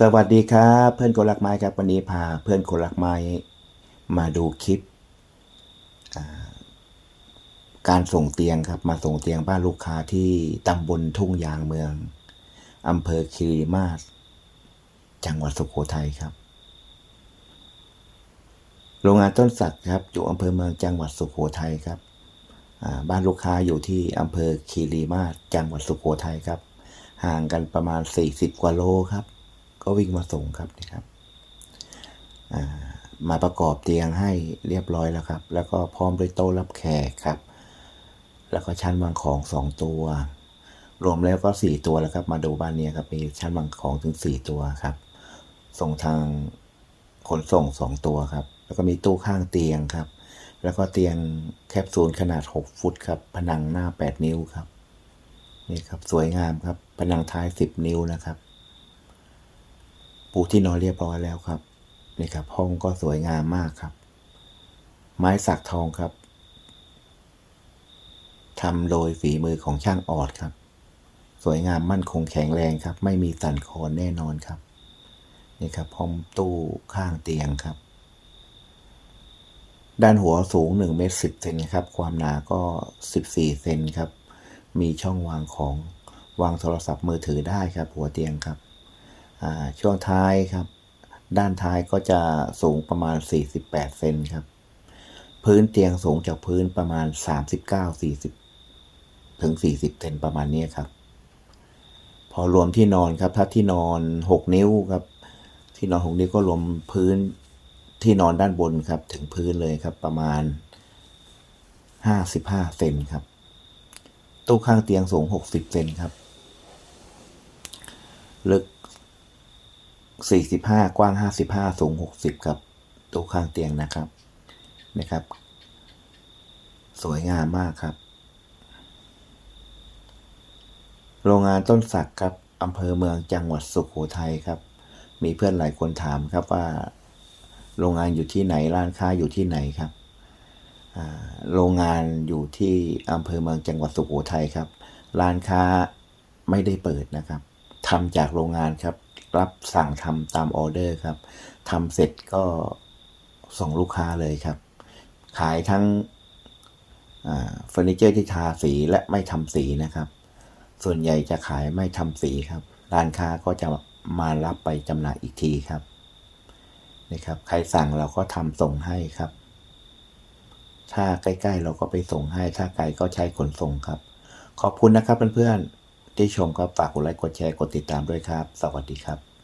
สวัสดีครับเพื่อนคนรักไม้ครับวันนี้พาเพื่อนคนรักไม้มาดูคลิป การส่งเตียงครับมาส่งเตียงบ้านลูกค้าที่ตำบลทุ่งยางเมืองอำเภอคีรีมาศจังหวัดสุโขทัยครับ โรงงานต้นสักครับอยู่อำเภอเมืองจังหวัดสุโขทัยครับบ้านลูกค้าอยู่ที่อำเภอคีรีมาศจังหวัดสุโขทัยครับ ห่างกันประมาณ 40 กว่าโลครับ ก็วิ่งมาส่งครับนี่ครับามาประกอบเตียงให้เรียบร้อยแล้วครับ แล้วก็พร้อมด้วยโต๊ะรับแขกครับ แล้วก็ชั้นวางของสองตัว รวมแล้วก็สี่ตัวแล้วครับ มาดูบ้านนี้ครับมีชั้นวางของถึงสี่ตัวครับ ส่งทางขนส่งสองตัวครับ แล้วก็มีตู้ข้างเตียงครับ แล้วก็เตียงแคปซูลขนาด 6 ฟุตครับ ผนังหน้า 8 นิ้วครับ นี่ครับสวยงามครับ ผนังท้าย 10 นิ้วนะครับ ปูที่นอนเรียบร้อยแล้วครับนี่ครับห้องก็สวยงามมากครับ ไม้สักทองครับทำโดยฝีมือของช่างออดครับ สวยงามมั่นคงแข็งแรงครับ ไม่มีสั่นคลอนแน่นอนครับนี่ครับห้องตู้ข้างเตียงครับ ด้านหัวสูง1เมตร10เซนครับ ความหนาก็ 14เซนครับ มีช่องวางของวางโทรศัพท์มือถือได้ครับ หัวเตียงครับ ช่วงท้ายครับ ด้านท้ายก็จะสูงประมาณ 48 เซนครับ พื้นเตียงสูงจากพื้นประมาณ 39 40 ถึง 40 เซนประมาณนี้ครับ พอรวมที่นอนครับ ถ้าที่นอน 6 นิ้วครับ ที่นอน 6 นิ้วก็รวมพื้นที่นอนด้านบนครับ ถึงพื้นเลยครับประมาณ 55 เซนครับ ตู้ข้างเตียงสูง 60 เซนครับ ลึก 45 กว้าง 55 สูง 60 ครับตู้ข้างเตียงนะครับนะครับ สวยงามมากครับ โรงงานต้นสักครับอำเภอเมืองจังหวัดสุโขทัยครับ มีเพื่อนหลายคนถามครับว่า โรงงานอยู่ที่ไหนร้านค้าอยู่ที่ไหนครับโรงงานอยู่ที่อำเภอเมืองจังหวัดสุโขทัยครับ ร้านค้าไม่ได้เปิดนะครับทำจากโรงงานครับ รับสั่งทำตามออเดอร์ครับทำเสร็จก็ส่งลูกค้าเลยครับ ขายทั้งเฟอร์นิเจอร์ที่ทาสีและไม่ทำสีนะครับ ส่วนใหญ่จะขายไม่ทำสีครับ ร้านค้าก็จะมารับไปจำหน่ายอีกทีครับนี่ครับ ใครสั่งเราก็ทำส่งให้ครับ ถ้าใกล้ๆเราก็ไปส่งให้ ถ้าไกลก็ใช้ขนส่งครับ ขอบคุณนะครับเพื่อนๆ ที่ชมครับฝากกดไลค์กดแชร์กดติดตามด้วยครับ สวัสดีครับ